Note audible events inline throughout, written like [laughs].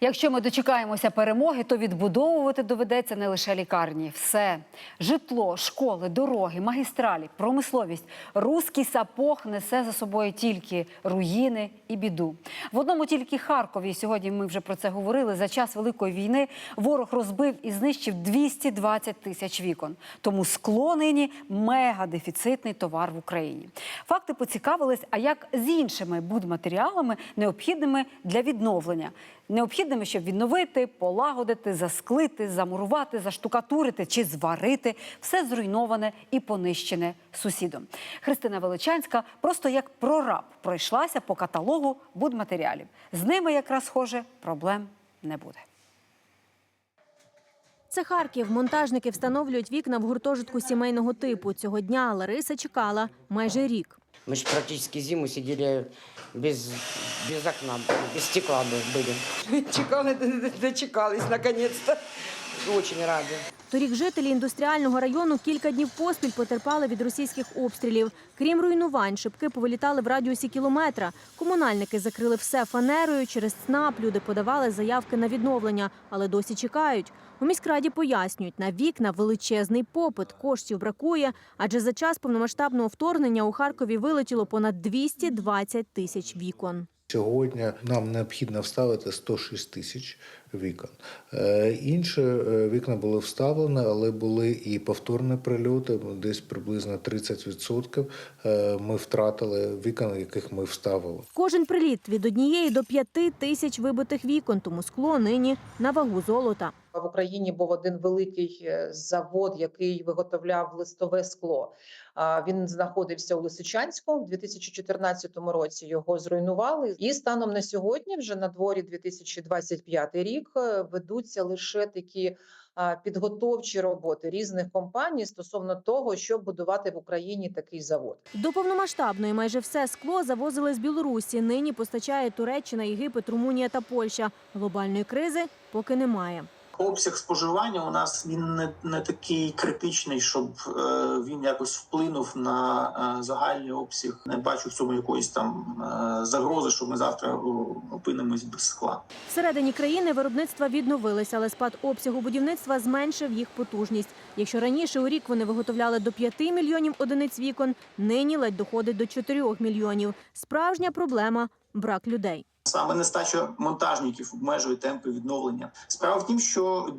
Якщо ми дочекаємося перемоги, то відбудовувати доведеться не лише лікарні. Все житло, школи, дороги, магістралі, промисловість. Руський сапог несе за собою тільки руїни і біду. В одному тільки Харкові сьогодні ми вже про це говорили. За час великої війни ворог розбив і знищив 220 тисяч вікон. Тому скло нині мегадефіцитний товар в Україні. Факти поцікавились, а як з іншими будматеріалами, необхідними для відновлення. Необхідними, щоб відновити, полагодити, засклити, замурувати, заштукатурити чи зварити все зруйноване і понищене сусідом. Христина Величанська просто як прораб пройшлася по каталогу будматеріалів. З ними якраз схоже проблем не буде. Це Харків. Монтажники встановлюють вікна в гуртожитку сімейного типу. Цього дня Лариса чекала майже рік. Мы же практически зиму сидели без, без окна, без стекла бы- были. [laughs] Чекали, д- дочекались, наконец-то. Очень рады. Торік жителі індустріального району кілька днів поспіль потерпали від російських обстрілів. Крім руйнувань, шибки повилітали в радіусі кілометра. Комунальники закрили все фанерою. Через ЦНАП люди подавали заявки на відновлення, але досі чекають. У міськраді пояснюють, на вікна величезний попит, коштів бракує, адже за час повномасштабного вторгнення у Харкові вилетіло понад 220 тисяч вікон. Сьогодні нам необхідно вставити 106 тисяч вікон. Е, Інші е, вікна були вставлені, але були і повторні прильоти, десь приблизно 30% е, ми втратили вікон, яких ми вставили. Кожен приліт від однієї до п'яти тисяч вибитих вікон, тому скло нині на вагу золота. В Україні був один великий завод, який виготовляв листове скло. А, Він знаходився у Лисичанську. У 2014 році його зруйнували. І станом на сьогодні, вже на дворі 2025 рік, е, ведуться лише такі підготовчі роботи різних компаній стосовно того, щоб будувати в Україні такий завод. До повномасштабної майже все скло завозили з Білорусі. Нині постачає Туреччина, Єгипет, Румунія та Польща. Глобальної кризи поки немає. Обсяг споживання у нас він не, не такий критичний, щоб е, він якось вплинув на е, загальний обсяг. Не бачу в цьому якоїсь там е, загрози, що ми завтра опинимось без скла. Всередині країни виробництва відновилися, але спад обсягу будівництва зменшив їх потужність. Якщо раніше у рік вони виготовляли до 5 мільйонів одиниць вікон, нині ледь доходить до 4 мільйонів. Справжня проблема брак людей. Саме нестача монтажників обмежує темпи відновлення. Справа в тім, що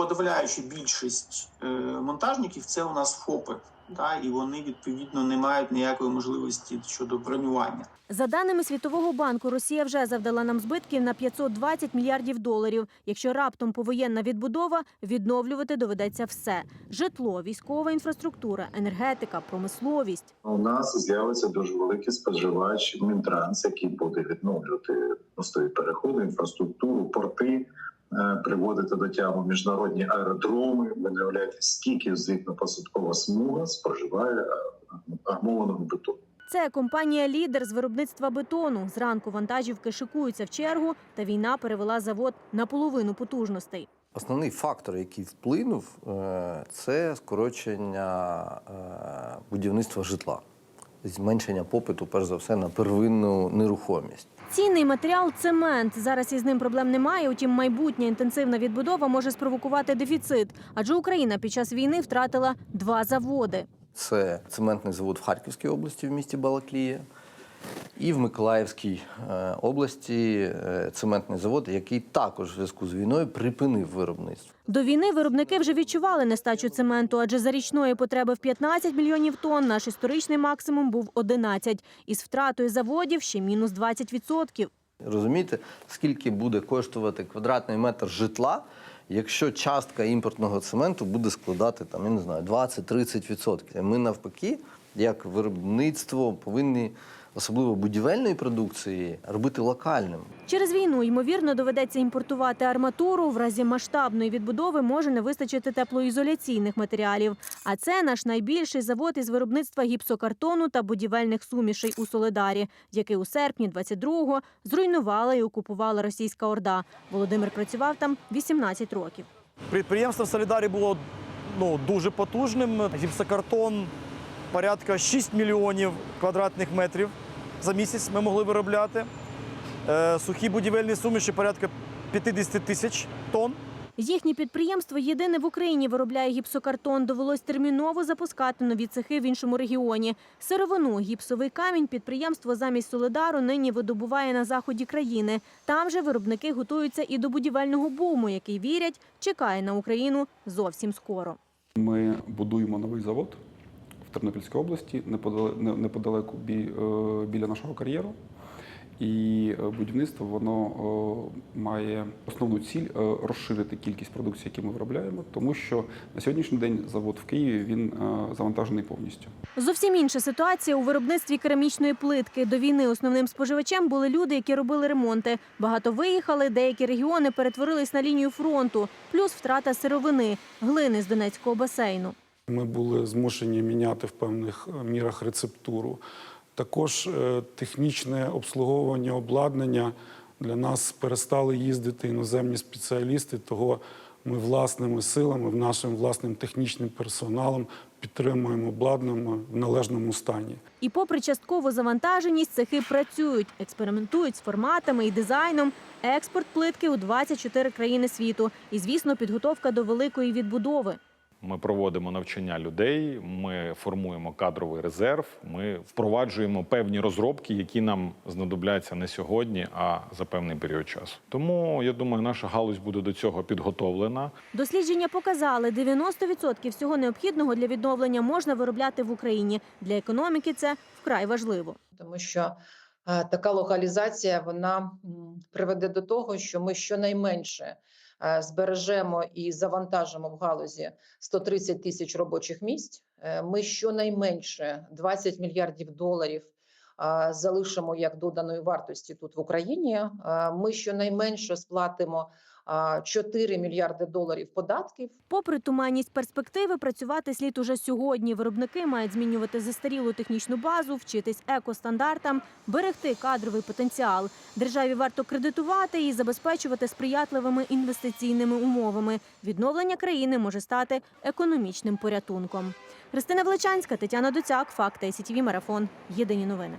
подавляюча більшість е, монтажників це у нас ФОПи, та, і вони відповідно не мають ніякої можливості щодо бронювання. За даними Світового банку, Росія вже завдала нам збитків на 520 мільярдів доларів. Якщо раптом повоєнна відбудова, відновлювати доведеться все: житло, військова інфраструктура, енергетика, промисловість. У нас з'явиться дуже великий споживач Мінтранс, який буде відновлювати мостові переходи, інфраструктуру, порти, приводити до тями міжнародні аеродроми. Ви не уявляєте, скільки злітно-посадкова смуга споживає е, армованого бетону. Це компанія лідер з виробництва бетону. Зранку вантажівки шикуються в чергу, та війна перевела завод на половину потужностей. Основний фактор, який вплинув, е, це скорочення е, будівництва житла, зменшення попиту, перш за все, на первинну нерухомість. Цінний матеріал цемент. Зараз із ним проблем немає. Утім, майбутня інтенсивна відбудова може спровокувати дефіцит, адже Україна під час війни втратила два заводи. Це цементний завод в Харківській області в місті Балаклія. І в Миколаївській е, області е, цементний завод, який також в зв'язку з війною припинив виробництво. До війни виробники вже відчували нестачу цементу, адже за річної потреби в 15 мільйонів тонн наш історичний максимум був 11. Із втратою заводів ще мінус 20%. Розумієте, скільки буде коштувати квадратний метр житла, якщо частка імпортного цементу буде складати там, я не знаю, 20-30%. Ми навпаки, як виробництво, повинні, особливо будівельної продукції, робити локальним. Через війну, ймовірно, доведеться імпортувати арматуру. В разі масштабної відбудови може не вистачити теплоізоляційних матеріалів. А це наш найбільший завод із виробництва гіпсокартону та будівельних сумішей у Соледарі, який у серпні 22-го зруйнувала і окупувала російська орда. Володимир працював там 18 років. Підприємство в Солідарі було ну, дуже потужним. Гіпсокартон порядка 6 мільйонів квадратних метрів за місяць ми могли виробляти. Е, Сухі будівельні суміші порядка 50 тисяч тонн. Їхнє підприємство єдине в Україні виробляє гіпсокартон. Довелось терміново запускати нові цехи в іншому регіоні. Сировину, гіпсовий камінь підприємство замість Солидару нині видобуває на заході країни. Там же виробники готуються і до будівельного буму, який вірять, чекає на Україну зовсім скоро. Ми будуємо новий завод в Тернопільській області, неподале- не- неподалеку е, біля нашого кар'єру. І е, будівництво воно має основну ціль е, розширити кількість продукції, яку ми виробляємо, тому що на сьогоднішній день завод в Києві він завантажений повністю. Зовсім інша ситуація у виробництві керамічної плитки. До війни основним споживачем були люди, які робили ремонти. Багато виїхали, деякі регіони перетворились на лінію фронту, плюс втрата сировини, глини з Донецького басейну. Ми були змушені міняти в певних е, мірах рецептуру. Також е, технічне обслуговування обладнання для нас перестали їздити іноземні спеціалісти, того ми власними силами, нашим власним технічним персоналом підтримуємо обладнання в належному стані. І попри часткову завантаженість, цехи працюють, експериментують з форматами і дизайном. Експорт плитки у 24 країни світу. І, звісно, підготовка до великої відбудови. Ми проводимо навчання людей, ми формуємо кадровий резерв, ми впроваджуємо певні розробки, які нам знадобляться не сьогодні, а за певний період часу. Тому я думаю, наша галузь буде до цього підготовлена. Дослідження показали, 90% всього необхідного для відновлення можна виробляти в Україні. Для економіки це вкрай важливо. тому що е, така локалізація вона приведе до того, що ми щонайменше збережемо і завантажимо в галузі 130 тисяч робочих місць. Е, Ми щонайменше 20 мільярдів доларів е, залишимо як доданої вартості тут в Україні. Е, Ми щонайменше сплатимо е, 4 мільярди доларів податків. Попри туманність перспективи, працювати слід уже сьогодні. Виробники мають змінювати застарілу технічну базу, вчитись екостандартам, берегти кадровий потенціал. Державі варто кредитувати і забезпечувати сприятливими інвестиційними умовами. Відновлення країни може стати економічним порятунком. Христина Величанська, Тетяна Доцяк, Факти СІТВ Марафон. Єдині новини.